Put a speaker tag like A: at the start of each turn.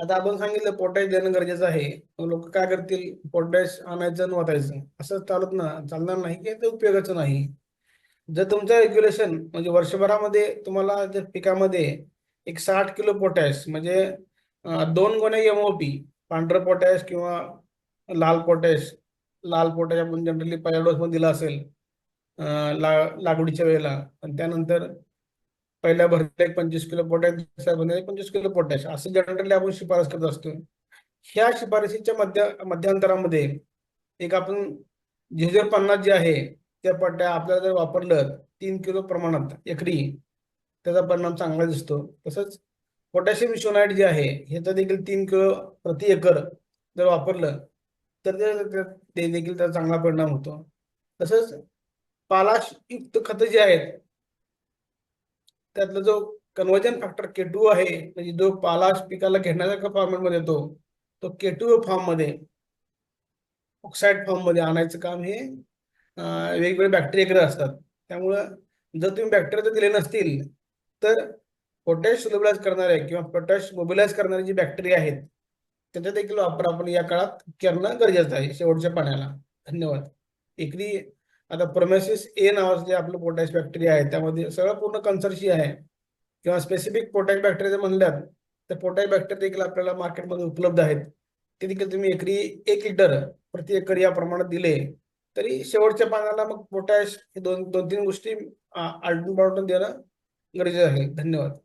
A: आता आपण सांगितलं पोटॅश देणं गरजेचं आहे. लोक काय करतील? पोटॅश आणायचं आणि वाटायचं असं चालत ना. चालणार नाही की ते उपयोगाचं नाही. जर तुमचं रेग्युलेशन म्हणजे वर्षभरामध्ये तुम्हाला जर पिकामध्ये एक साठ किलो पोटॅश म्हणजे दोन गोण्या एमओपी पांढरं पोटॅश किंवा लाल पोटॅश लाल पोटॅश आपण जनरली पहिल्या डोसमध्ये दिला असेल ला लागवडीच्या वेळेला. आणि त्यानंतर पहिल्या भरतीला एक पंचवीस किलो पोटॅश दुसऱ्या भरतीला पंचवीस किलो पोटॅश असं जनरली आपण शिफारस करत असतो ह्या शिफारसीच्या मध्य मध्यांतरामध्ये एक आपण झिजर पन्नास जे आहे त्या पट्ट्या आपल्याला जर वापरलं तीन किलो प्रमाणात एकरी त्याचा परिणाम चांगला दिसतो. तसंच पोटॅशियम शोनाईट जे आहे ह्याचं देखील तीन किलो प्रति एकर जर वापरलं तर ते- देखील त्याचा चांगला परिणाम होतो. तसंच पालाशयुक्त खतं जे आहेत त्यातला जो कन्वर्जन फॅक्टर के टू आहे म्हणजे जो पालाश पिकाला घेण्याच्या फॉर्मॅटमध्ये येतो तो के टू फॉर्ममध्ये ऑक्साईड फॉर्ममध्ये आणायचं काम हे वेगवेगळे बॅक्टेरियाकडे असतात. त्यामुळं जर तुम्ही बॅक्टेरिया जर दिले नसतील तर पोटॅश सोल्युबलाइज करणारे किंवा पोटॅश मोबिलाइज करणारे जे बॅक्टेरिया आहेत त्याचा देखील वापर आपण या काळात करणं गरजेचं आहे शेवटच्या पाण्याला. धन्यवाद. एकरी आता प्रोमेसिस ए नावाचं जे आपलं पोटॅश बॅक्टेरिया आहे त्यामध्ये सगळं पूर्ण कन्सर्शी आहे. किंवा स्पेसिफिक पोटॅश बॅक्टेरिया जर म्हणल्यात तर पोटॅश बॅक्टेरिया देखील आपल्याला मार्केटमध्ये उपलब्ध आहेत. ते देखील तुम्ही एकरी एक लिटर प्रति एकर या प्रमाणात दिले. तरी शेवटच्या पानाला मग पोटॅश हे दोन दोन तीन गोष्टी आलटून पालटून देणं गरजेचं आहे. धन्यवाद.